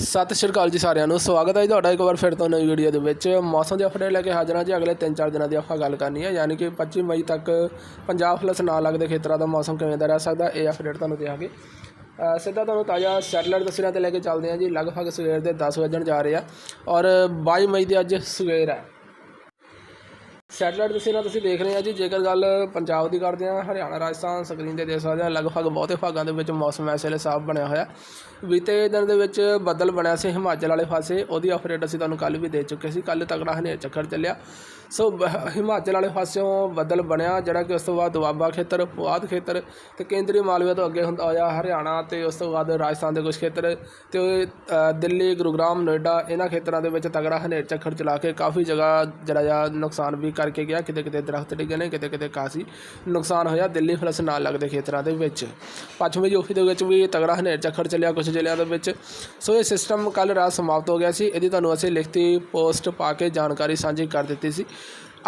ਸਤਿ ਸ਼੍ਰੀ ਅਕਾਲ ਜੀ ਸਾਰਿਆਂ ਨੂੰ। ਸਵਾਗਤ ਹੈ ਜੀ ਤੁਹਾਡਾ ਇੱਕ ਵਾਰ ਫਿਰ ਤੋਂ ਨਵੀਂ ਵੀਡੀਓ ਦੇ ਵਿੱਚ। ਮੌਸਮ ਦੀ ਅਪਡੇਟ ਲੈ ਕੇ ਹਾਜ਼ਰ ਹਾਂ ਜੀ। ਅਗਲੇ 3-4 ਦਿਨਾਂ ਦੀ ਆਪਾਂ ਗੱਲ ਕਰਨੀ ਹੈ। ਯਾਨੀ ਕਿ 25 ਮਈ ਤੱਕ ਪੰਜਾਬ ਪਲੱਸ ਨਾਲ ਲੱਗਦੇ ਖੇਤਰਾਂ ਦਾ ਮੌਸਮ ਕਿਵੇਂ ਦਾ ਰਹਿ ਸਕਦਾ ਇਹ ਅਪਡੇਟ ਤੁਹਾਨੂੰ ਦਿਆਂਗੇ। ਅ, ਸਿੱਧਾ ਤੁਹਾਨੂੰ ਤਾਜ਼ਾ ਸੈਟਲਾਈਟ ਤਸਵੀਰਾਂ ਤੇ ਲੈ ਕੇ ਚੱਲਦੇ ਹਾਂ ਜੀ। ਲਗਭਗ ਸਵੇਰ ਦੇ 10 ਵਜਣ ਜਾ ਰਹੇ ਆ। ਔਰ 22 ਮਈ ਦੀ ਅੱਜ ਸਵੇਰ ਹੈ। ਸੈਟਲਾਈਟ ਤਸਵੀਰਾਂ ਤੁਸੀਂ ਦੇਖ ਰਹੇ ਆ ਜੀ, ਜੇਕਰ ਗੱਲ ਪੰਜਾਬ ਦੀ ਕਰਦੇ ਆ, ਹਰਿਆਣਾ, ਰਾਜਸਥਾਨ, ਸਕਰੀਨ ਤੇ ਦੇਖ ਸਕਦੇ ਆ, ਲਗਭਗ ਬਹੁਤੇ ਭਾਗਾਂ ਦੇ ਵਿੱਚ ਮੌਸਮ ਇਸ ਵੇਲੇ ਸਾਫ਼ ਬਣਿਆ ਹੋਇਆ। ਬੀਤੇ ਦਿਨ ਦੇ ਵਿੱਚ ਬੱਦਲ ਬਣਿਆ ਸੀ ਹਿਮਾਚਲ ਵਾਲੇ ਪਾਸੇ, ਉਹਦੀ ਅਪਡੇਟ ਅਸੀਂ ਤੁਹਾਨੂੰ ਕੱਲ ਵੀ ਦੇ ਚੁੱਕੇ ਸੀ ਕੱਲ ਤਕੜਾ ਹਨੇਰ ਚੱਕਰ ਚੱਲਿਆ। ਸੋ ਬ- ਹਿਮਾਚਲ ਵਾਲੇ ਪਾਸਿਓਂ ਬੱਦਲ ਬਣਿਆ, ਜਿਹੜਾ ਕਿ ਉਸ ਤੋਂ ਬਾਅਦ ਦੁਆਬਾ ਖੇਤਰ, ਪੁਆਧ ਖੇਤਰ ਤੇ ਕੇਂਦਰੀ ਮਾਲਵੇ ਤੋਂ ਅੱਗੇ ਹੁੰਦਾ ਹੋਇਆ, ਹਰਿਆਣਾ ਤੇ ਉਸ ਤੋਂ ਬਾਅਦ ਰਾਜਸਥਾਨ ਦੇ ਕੁਝ ਖੇਤਰ ਤੇ ਦਿੱਲੀ, ਗੁਰੂਗ੍ਰਾਮ, ਨੋਇਡਾ, ਇਹਨਾਂ ਖੇਤਰਾਂ ਦੇ ਵਿੱਚ ਤਗੜਾ ਹਨੇਰ ਝੱਖੜ ਚਲਾ ਕੇ ਕਾਫੀ ਜਗ੍ਹਾ ਜਿਹੜਾ ਆ, ਨੁਕਸਾਨ ਵੀ ਕਰਕੇ ਗਿਆ, ਕਿਤੇ ਕਿਤੇ ਦਰਖਤ ਡਿੱਗੇ ਨੇ, ਕਿਤੇ ਕਿਤੇ ਕਾਫੀ ਨੁਕਸਾਨ ਹੋਇਆ ਦਿੱਲੀ ਪਲਸ ਨਾਲ ਲੱਗਦੇ ਖੇਤਰਾਂ ਦੇ ਵਿੱਚ। ਪੱਛਮੀ ਯੂਪੀ ਦੇ ਵਿੱਚ ਵੀ ਤਗੜਾ ਹਨੇਰ ਝੱਖੜ ਚੱਲਿਆ ਕੁਝ ਜ਼ਿਲ੍ਹਿਆਂ ਦੇ ਵਿੱਚ। ਸੋ ਇਹ ਸਿਸਟਮ ਕੱਲ ਰਾਤ ਸਮਾਪਤ ਹੋ ਗਿਆ ਸੀ। ਇਹਦੀ ਤੁਹਾਨੂੰ ਅਸੀਂ ਲਿਖਤੀ ਪੋਸਟ ਪਾ ਕੇ ਜਾਣਕਾਰੀ ਸਾਂਝੀ ਕਰ ਦਿੱਤੀ ਸੀ।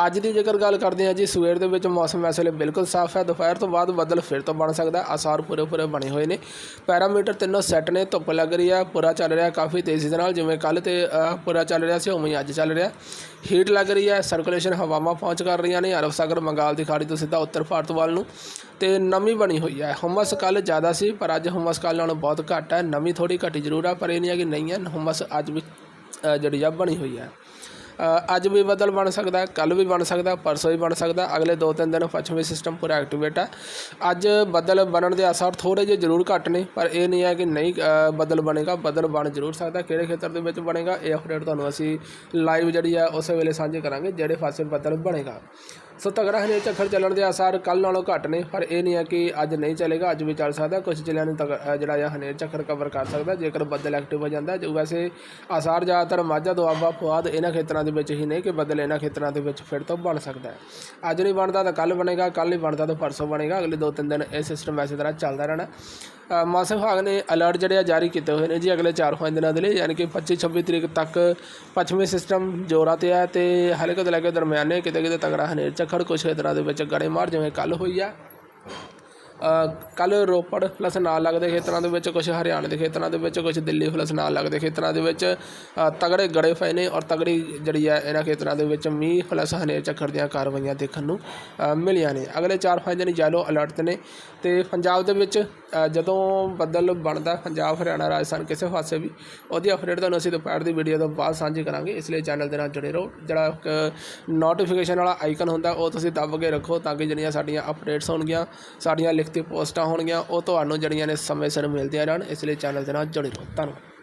ਅੱਜ ਦੀ ਜੇਕਰ ਗੱਲ ਕਰਦੇ ਹਾਂ ਜੀ, ਸਵੇਰ ਦੇ ਵਿੱਚ ਮੌਸਮ ਇਸ ਵੇਲੇ ਬਿਲਕੁਲ ਸਾਫ਼ ਹੈ। ਦੁਪਹਿਰ ਤੋਂ ਬਾਅਦ ਬੱਦਲ ਫਿਰ ਤੋਂ ਬਣ ਸਕਦਾ ਆਸਾਰ ਪੂਰੇ ਪੂਰੇ ਬਣੇ ਹੋਏ ਨੇ। ਪੈਰਾਮੀਟਰ ਤਿੰਨੋਂ ਸੈੱਟ ਨੇ। ਧੁੱਪ ਲੱਗ ਰਹੀ ਹੈ। ਪੂਰਾ ਚੱਲ ਰਿਹਾ ਕਾਫੀ ਤੇਜ਼ੀ ਦੇ ਨਾਲ। ਜਿਵੇਂ ਕੱਲ ਤੇ ਪੂਰਾ ਚੱਲ ਰਿਹਾ ਸੀ, ਉਵੇਂ ਹੀ ਅੱਜ ਚੱਲ ਰਿਹਾ ਹੀਟ ਲੱਗ ਰਹੀ ਹੈ। ਸਰਕੂਲੇਸ਼ਨ ਹਵਾਵਾਂ ਪਹੁੰਚ ਕਰ ਰਹੀਆਂ ਨੇ। ਅਰਬ ਸਾਗਰ, ਬੰਗਾਲ ਦੀ ਖਾੜੀ ਤੋਂ ਸਿੱਧਾ ਉੱਤਰ ਭਾਰਤ ਵੱਲ ਨੂੰ। ਤੇ ਨਮੀ ਬਣੀ ਹੋਈ ਹੈ। ਹੁਮਸ ਕੱਲ ਜ਼ਿਆਦਾ ਸੀ, ਪਰ ਅੱਜ ਹੁਮਸ ਕੱਲ ਨਾਲੋਂ ਬਹੁਤ ਘੱਟ ਹੈ। ਨਮੀ ਥੋੜੀ ਘਟੀ ਜ਼ਰੂਰ ਹੈ, ਪਰ ਇਹ ਨਹੀਂ ਹੈ ਕਿ ਨਹੀਂ ਹੈ। ਹੁਮਸ ਅੱਜ ਵੀ ਜਿਹੜੀ ਆ ਬਣੀ ਹੋਈ ਹੈ। ਅੱਜ ਵੀ ਬੱਦਲ ਬਣ ਸਕਦਾ ਹੈ ਕੱਲ ਵੀ ਬਣ ਸਕਦਾ ਪਰਸੋਂ ਵੀ ਬਣ ਸਕਦਾ ਅਗਲੇ 2-3 ਦਿਨ ਪੱਛਮੀ ਸਿਸਟਮ ਪੂਰਾ ਐਕਟੀਵੇਟ ਹੈ ਅੱਜ ਬੱਦਲ ਬਣਨ ਦੇ ਆਸਾਰ ਥੋੜੇ ਜਿਹੇ ਜ਼ਰੂਰ ਘੱਟ ਨੇ ਪਰ ਇਹ ਨਹੀਂ ਹੈ ਕਿ ਨਹੀਂ ਅ, ਬੱਦਲ ਬਣੇਗਾ ਬੱਦਲ ਬਣ ਜ਼ਰੂਰ ਸਕਦਾ ਕਿਹੜੇ ਖੇਤਰ ਦੇ ਵਿੱਚ ਬਣੇਗਾ ਇਹ ਅਪਡੇਟ ਤੁਹਾਨੂੰ ਅਸੀਂ ਲਾਈਵ ਜਿਹੜੀ ਆ ਉਸੇ ਵੇਲੇ ਸਾਂਝੇ ਕਰਾਂਗੇ ਜਿਹੜੇ ਪਾਸੇ ਬੱਦਲ ਬਣੇਗਾ। ਸੋ ਤਗੜਾ ਹਨੇਰ ਝੱਖੜ ਚੱਲਣ ਦੇ ਆਸਾਰ ਕੱਲ ਨਾਲੋਂ ਘੱਟ ਨੇ, ਪਰ ਇਹ ਨਹੀਂ ਹੈ ਕਿ ਅੱਜ ਨਹੀਂ ਚੱਲੇਗਾ, ਅੱਜ ਵੀ ਚੱਲ ਸਕਦਾ ਕੁਝ ਜ਼ਿਲ੍ਹਿਆਂ ਨੂੰ ਤਗ- ਜਿਹੜਾ ਆ, ਹਨੇਰ ਝੱਖੜ ਕਵਰ ਕਰ ਸਕਦਾ, ਜੇਕਰ ਬੱਦਲ ਐਕਟਿਵ ਹੋ ਜਾਂਦਾ। ਜੋ ਵੈਸੇ ਆਸਾਰ ਜ਼ਿਆਦਾਤਰ ਮਾਝਾ ਦੁਆਬਾ ਫੁਆਦ ਇਹਨਾਂ ਖੇਤਰਾਂ ਦੇ ਵਿੱਚ ਹੀ ਨੇ ਕਿ ਬੱਦਲ ਇਹਨਾਂ ਖੇਤਰਾਂ ਦੇ ਵਿੱਚ ਫਿਰ ਤੋਂ ਬਣ ਸਕਦਾ ਹੈ। ਅੱਜ ਨਹੀਂ ਬਣਦਾ ਤਾਂ ਕੱਲ ਬਣੇਗਾ ਕੱਲ ਨਹੀਂ ਬਣਦਾ ਤਾਂ ਪਰਸੋਂ ਬਣੇਗਾ, ਅਗਲੇ ਦੋ ਤਿੰਨ ਦਿਨ ਇਹ ਸਿਸਟਮ ਇਸੇ ਤਰ੍ਹਾਂ ਚੱਲਦਾ ਰਹਿਣਾ। ਮੌਸਮ ਵਿਭਾਗ ਨੇ ਅਲਰਟ ਜਿਹੜੇ ਆ ਜਾਰੀ ਕੀਤੇ ਹੋਏ ਨੇ ਜੀ ਅਗਲੇ 4-5 ਦਿਨਾਂ ਦੇ ਲਈ, ਯਾਨੀ ਕਿ 25-26 ਤਰੀਕ ਤੱਕ ਪੱਛਮੀ ਸਿਸਟਮ ਜੋਰਾਂ ਤੇ ਆ ਤੇ ਹਲਕੇ ਤੋਂ ਲੈ ਕੇ ਦਰਮਿਆਨੇ ਕਿਤੇ ਕਿਤੇ ਤਗੜਾ ਹਨੇਰ ਝੱਖੜ ਕੁਛ ਖੇਤਰਾਂ ਦੇ ਵਿੱਚ ਗੜੇਮਾਰ ਜਿਵੇਂ ਕੱਲ ਹੋਈ ਆ। ਕੱਲ ਰੋਪੜ ਪਲੱਸ ਨਾਲ ਲੱਗਦੇ ਖੇਤਰਾਂ ਦੇ ਵਿੱਚ ਕੁਝ ਹਰਿਆਣੇ ਦੇ ਖੇਤਰਾਂ ਦੇ ਵਿੱਚ ਕੁਝ ਦਿੱਲੀ ਪਲੱਸ ਨਾਲ ਲੱਗਦੇ ਖੇਤਰਾਂ ਦੇ ਵਿੱਚ ਤਗੜੇ ਗੜੇ ਪਏ ਨੇ ਔਰ ਤਗੜੀ ਜਿਹੜੀ ਹੈ ਇਹਨਾਂ ਖੇਤਰਾਂ ਦੇ ਵਿੱਚ ਮੀਂਹ ਪਲੱਸ ਹਨੇਰ ਚੱਕਰ ਦੀਆਂ ਕਾਰਵਾਈਆਂ ਦੇਖਣ ਨੂੰ ਮਿਲੀਆਂ ਨੇ। ਅਗਲੇ 4-5 ਦਿਨ ਯੈਲੋ ਅਲਰਟ ਨੇ ਤੇ ਪੰਜਾਬ ਦੇ ਵਿੱਚ ਜਦੋਂ ਬੱਦਲ ਬਣਦਾ, ਪੰਜਾਬ, ਹਰਿਆਣਾ, ਰਾਜਸਥਾਨ ਕਿਸੇ ਪਾਸੇ ਵੀ, ਉਹਦੀ ਅਪਡੇਟ ਤੁਹਾਨੂੰ ਅਸੀਂ ਦੁਪਹਿਰ ਦੀ ਵੀਡੀਓ ਤੋਂ ਬਾਅਦ ਸਾਂਝੀ ਕਰਾਂਗੇ। ਇਸ ਲਈ ਚੈਨਲ ਦੇ ਨਾਲ ਜੁੜੇ ਰਹੋ। ਜਿਹੜਾ ਇੱਕ ਨੋਟੀਫਿਕੇਸ਼ਨ ਵਾਲਾ ਆਈਕਨ ਹੁੰਦਾ, ਉਹ ਤੁਸੀਂ ਦੱਬ ਕੇ ਰੱਖੋ ਤਾਂ ਕਿ ਜਿਹੜੀਆਂ ਸਾਡੀਆਂ ਅਪਡੇਟਸ ਹੋਣਗੀਆਂ, ਸਾਡੀਆਂ ਲਿਖ ਲਿਖਤੀ ਪੋਸਟਾਂ ਹੋਣਗੀਆਂ, ਉਹ ਤੁਹਾਨੂੰ ਜਿਹੜੀਆਂ ਨੇ ਸਮੇਂ ਸਿਰ ਮਿਲਦੀਆਂ ਰਹਿਣ, ਇਸ ਲਈ ਚੈਨਲ ਦੇ ਨਾਲ ਜੁੜੇ ਰਹੋ। ਧੰਨਵਾਦ।